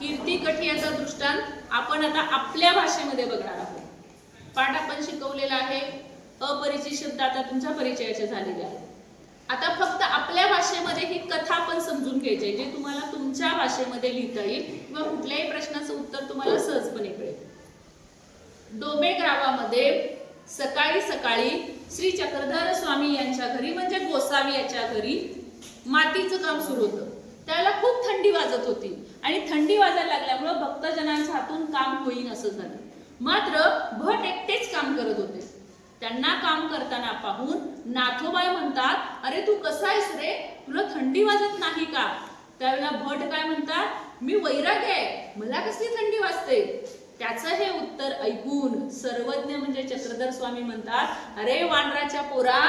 कीर्ती कठियाचा दृष्टांत आपण आता आपल्या भाषेमध्ये बघणार आहोत. पाठ आपण शिकवलेला आहे. अपरिचित शब्द आता तुमच्या परिचयाचे झालेले आहेत. आता फक्त आपल्या भाषेमध्ये ही कथा आपण समजून घ्यायची जे तुम्हाला तुमच्या भाषेमध्ये लिहिता येईल किंवा कुठल्याही प्रश्नाचं उत्तर तुम्हाला सहजपणे कळेल. डोबे गावामध्ये सकाळी सकाळी श्री चक्रधर स्वामी यांच्या घरी म्हणजे गोसावी याच्या घरी मातीचं काम सुरू होतं. त्याला खूप थंडी वाजत होती. आणि थंडी वाजायला लागल्यामुळं भक्तजनांच्या हातून काम होईन असं झालं. मात्र भट एकटेच काम करत होते. त्यांना काम करताना पाहून नाथोबाई म्हणतात अरे तू कसा आहेस रे? तुला थंडी वाजत नाही का? त्यावेळेला भट काय म्हणतात मी वैराग्य आहे. मला कसली थंडी वाजते? त्याचं हे उत्तर ऐकून सर्वज्ञ म्हणजे चक्रधर स्वामी म्हणतात अरे वानराच्या पोरा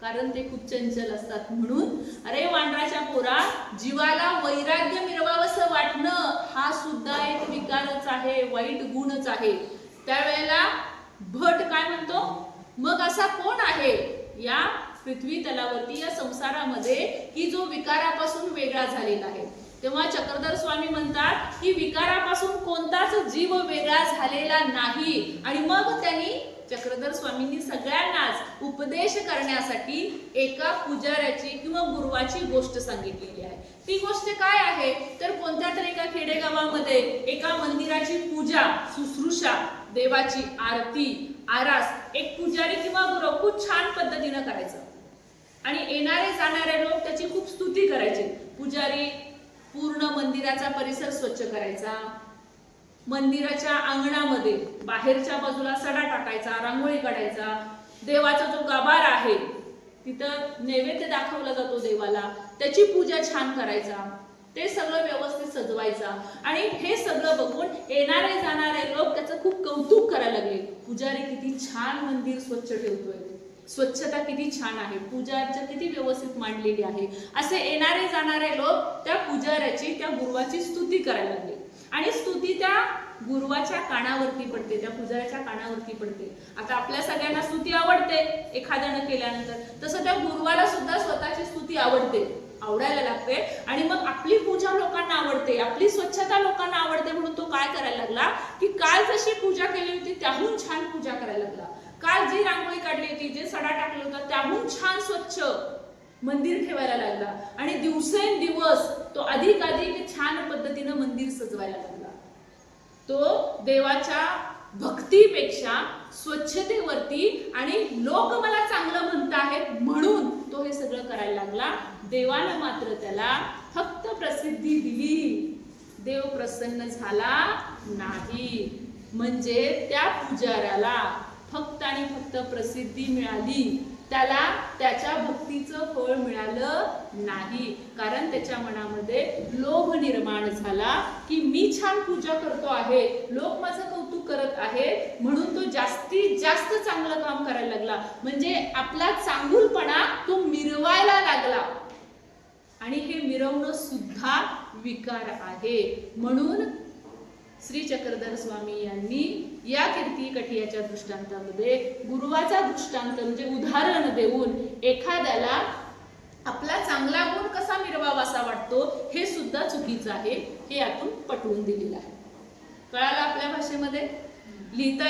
कारण ते खूप चंचल असतात म्हणून अरे वानराच्या पोरा जीवाला वैराग्य मिरवावंसं वाटणं हा सुद्धा एक विकारच आहे वाईट गुणच आहे. त्यावेळेला भट काय म्हणतो? मग असा कोण आहे? या पृथ्वी तलावरती या संसारामध्ये की जो विकारापासून वेगळा झालेला आहे. तेव्हा चक्रधर स्वामी म्हणतात की विकारापासून कोणताच जीव वेगळा झालेला नाही. आणि मग त्यांनी चक्रधर स्वामींनी सगळ्यांनाच उपदेश करण्यासाठी एका पुजाऱ्याची गुरुवाची गोष्ट सांगितलेली आहे. ती गोष्ट काय आहे? तर कोणत्या तरी एका खेडेगावामध्ये एका मंदिराची पूजा शुश्रूषा देवाची आरती आरास एक पुजारी किंवा गुरु खूप छान पद्धतीनं करायचं. आणि येणारे जाणारे लोक त्याची खूप स्तुती करायचे. पुजारी पूर्ण मंदिराचा परिसर स्वच्छ करायचा. मंदिराच्या अंगणामध्ये बाहेरच्या बाजूला सडा टाकायचा रांगोळी काढायचा. देवाचा जो गाभार आहे तिथं नैवेद्य दाखवला जातो देवाला. त्याची पूजा छान करायचा. ते सगळं व्यवस्थित सजवायचा. आणि हे सगळं बघून येणारे जाणारे लोक त्याचं खूप कौतुक करायला लागले. पुजारी किती छान मंदिर स्वच्छ ठेवतोय. स्वच्छता किती छान आहे. पूजाच्या किती व्यवस्थित मांडलेली आहे. असे येणारे जाणारे लोक त्या पुजाऱ्याची त्या गुरुवाची स्तुती करायला लागले. आणि स्तुती त्या गुरुवाच्या कानावरती पडते त्या पुजाऱ्याच्या कानावरती पडते. आता आपल्या सगळ्यांना स्तुती आवडते एखाद्यानं केल्यानंतर. तसं त्या गुरुवाला सुद्धा स्वतःची स्तुती आवडते आवडायला लागते. आणि मग आपली पूजा लोकांना आवडते आपली स्वच्छता लोकांना आवडते म्हणून तो काय करायला लागला? की काल जशी पूजा केली होती त्याहून छान पूजा करायला लागला. काल जी रांगोळी काढली होती जे सडा टाकला होता त्याहून छान स्वच्छ मंदिर ठेवायला लागला. आणि दिवसेंदिवस तो अधिक अधिक छान पद्धतीनं सजवायला लागला. तो देवाच्या भक्तीपेक्षा स्वच्छतेवरती आणि लोक मला चांगलं म्हणत आहेत म्हणून तो हे सगळं करायला लागला. देवानं मात्र त्याला फक्त प्रसिद्धी दिली. देव प्रसन्न झाला नाही. म्हणजे त्या पुजाऱ्याला फक्त आणि फक्त प्रसिद्धी मिळाली. त्याला त्याच्या भक्तीचं फळ मिळालं नाही. कारण त्याच्या मनामध्ये लोक निर्माण झाला की मी छान पूजा करतो आहे लोक माझं कौतुक करत आहेत म्हणून तो जास्तीत जास्त चांगलं काम करायला लागला. म्हणजे आपला चांगुलपणा तो मिरवायला लागला. आणि हे मिरवणं सुद्धा विकार आहे. म्हणून श्री चक्रधर स्वामी यांनी या कीर्ती कठियाच्या दृष्टांतामध्ये गुरुवाचा दृष्टांत म्हणजे उदाहरण देऊन एखाद्याला आपला चांगला गुण कसा मिरवावा चुकीचं आहे हे यातून पटवून दिलेलं आहे. कळालं आपल्या भाषेमध्ये? लिहिता